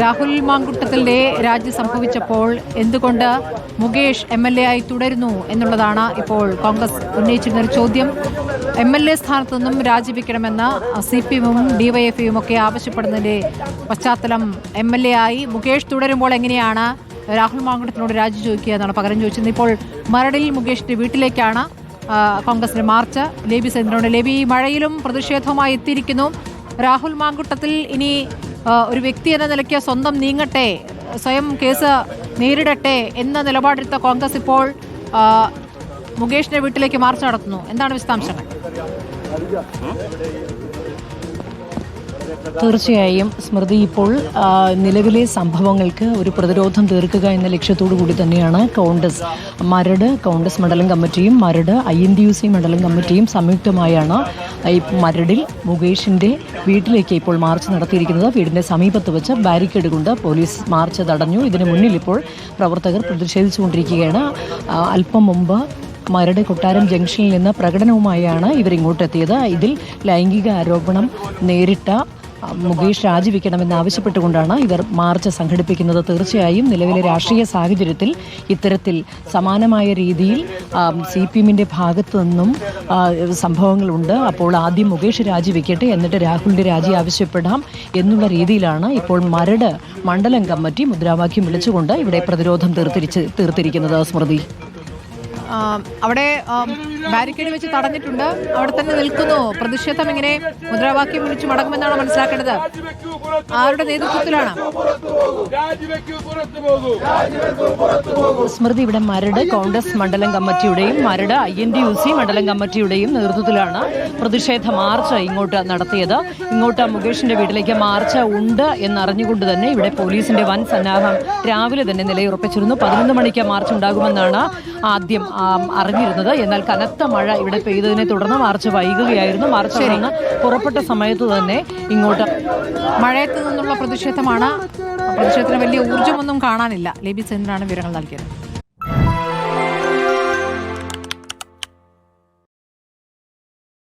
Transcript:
രാഹുൽ മാങ്കുട്ടത്തിന്റെ രാജി സംഭവിച്ചപ്പോൾ എന്തുകൊണ്ട് Mukesh M L A ആയി തുടരുന്നു എന്നുള്ളതാണ് ഇപ്പോൾ കോൺഗ്രസ് ഉന്നയിച്ചിരുന്ന ഒരു ചോദ്യം. എം എൽ എ സ്ഥാനത്തു നിന്നും രാജിവെക്കണമെന്ന് സി പി എമ്മും ഡിവൈഎഫ്ഐയും ഒക്കെ ആവശ്യപ്പെടുന്നതിന്റെ പശ്ചാത്തലം എം എൽ എ ആയി. മുകേഷ് തുടരുമ്പോൾ എങ്ങനെയാണ് രാഹുൽ മാങ്കുട്ടത്തിനോട് രാജി ചോദിക്കുക എന്നാണ് പകരം ചോദിച്ചത് ഇപ്പോൾ മരടിൽ മുകേഷിന്റെ വീട്ടിലേക്കാണ് കോൺഗ്രസിന്റെ മാർച്ച്. ലേബി സെന്ററുണ്ട് ലേബി മഴയിലും പ്രതിഷേധവുമായി എത്തിയിരിക്കുന്നു. രാഹുൽ മാങ്കുട്ടത്തിൽ ഇനി ഒരു വ്യക്തി എന്ന നിലയ്ക്ക് സ്വന്തം നീങ്ങട്ടെ സ്വയം കേസ് നേരിടട്ടെ എന്ന നിലപാടെടുത്ത കോൺഗ്രസ് ഇപ്പോൾ മുകേഷിന്റെ വീട്ടിലേക്ക് മാർച്ച് നടത്തുന്നു. എന്താണ് വിശദാംശങ്ങൾ? തീർച്ചയായും സ്മൃതി ഇപ്പോൾ നിലവിലെ സംഭവങ്ങൾക്ക് ഒരു പ്രതിരോധം തീർക്കുക എന്ന ലക്ഷ്യത്തോടു കൂടി തന്നെയാണ് കോൺഗ്രസ്. മരട് കോൺഗ്രസ് മണ്ഡലം കമ്മിറ്റിയും Maradu I N T U C മണ്ഡലം കമ്മിറ്റിയും സംയുക്തമായാണ് മരടിൽ മുകേഷിന്റെ വീട്ടിലേക്ക് ഇപ്പോൾ മാർച്ച് നടത്തിയിരിക്കുന്നത്. വീടിന്റെ സമീപത്ത് വെച്ച് ബാരിക്കേഡ് കൊണ്ട് പോലീസ് മാർച്ച് തടഞ്ഞു. ഇതിനു മുന്നിൽ ഇപ്പോൾ പ്രവർത്തകർ പ്രതിഷേധിച്ചുകൊണ്ടിരിക്കുകയാണ്. അല്പം മുമ്പ് മരട് കൊട്ടാരം ജംഗ്ഷനിൽ നിന്ന് പ്രകടനവുമായാണ് ഇവരിങ്ങോട്ടെത്തിയത്. ഇതിൽ ലൈംഗിക ആരോപണം നേരിട്ട മുകേഷ് രാജിവെക്കണമെന്ന് ആവശ്യപ്പെട്ടുകൊണ്ടാണ് ഇവർ മാർച്ച് സംഘടിപ്പിക്കുന്നത്. തീർച്ചയായും നിലവിലെ രാഷ്ട്രീയ സാഹചര്യത്തിൽ ഇത്തരത്തിൽ സമാനമായ രീതിയിൽ സി പി എമ്മിന്റെ ഭാഗത്തു നിന്നും സംഭവങ്ങളുണ്ട്. അപ്പോൾ ആദ്യം മുകേഷ് രാജിവെക്കട്ടെ എന്നിട്ട് രാഹുലിന്റെ രാജി ആവശ്യപ്പെടാം എന്നുള്ള രീതിയിലാണ് ഇപ്പോൾ മരട് മണ്ഡലം കമ്മിറ്റി മുദ്രാവാക്യം വിളിച്ചുകൊണ്ട് ഇവിടെ പ്രതിരോധം തീർത്തിരിച്ച് തീർത്തിരിക്കുന്നത്. സ്മൃതി. അവിടെ ബാരിക്കേഡ് വെച്ച് തടഞ്ഞിട്ടുണ്ട്. അവിടെ തന്നെ നിൽക്കുന്നു. പ്രതിഷേധം ഇങ്ങനെ മുദ്രാവാക്യം വിളിച്ചു മടങ്ങുമെന്നാണ് മനസ്സിലാക്കേണ്ടത്. ആരുടെ നേതൃത്വത്തിലാണ്? സ്മൃതി ഇവിടെ മരട് കോൺഗ്രസ് മണ്ഡലം കമ്മിറ്റിയുടെയും Maradu I N T U C മണ്ഡലം കമ്മിറ്റിയുടെയും നേതൃത്വത്തിലാണ് പ്രതിഷേധ മാർച്ച് ഇങ്ങോട്ട് നടത്തിയത്. ഇങ്ങോട്ട് മുകേഷിന്റെ വീട്ടിലേക്ക് മാർച്ച് ഉണ്ട് എന്നറിഞ്ഞുകൊണ്ട് തന്നെ ഇവിടെ പോലീസിന്റെ വൻ സന്നാഹം രാവിലെ തന്നെ നിലയുറപ്പിച്ചിരുന്നു. പതിനൊന്ന് മണിക്ക് മാർച്ച് ഉണ്ടാകുമെന്നാണ് ആദ്യം അറിഞ്ഞിരുന്നത്. എന്നാൽ കനത്ത മഴ ഇവിടെ പെയ്തതിനെ തുടർന്ന് മാർച്ച് വൈകുകയായിരുന്നു. മാർച്ച് നിന്ന് പുറപ്പെട്ട സമയത്ത് തന്നെ ഇങ്ങോട്ട് മഴയത്ത് നിന്നുള്ള പ്രതിഷേധമാണ്. പ്രതിഷേധത്തിന് വലിയ ഊർജമൊന്നും കാണാനില്ല. ലേബി ചന്ദ്രനാണ് വിവരങ്ങൾ നൽകിയത്.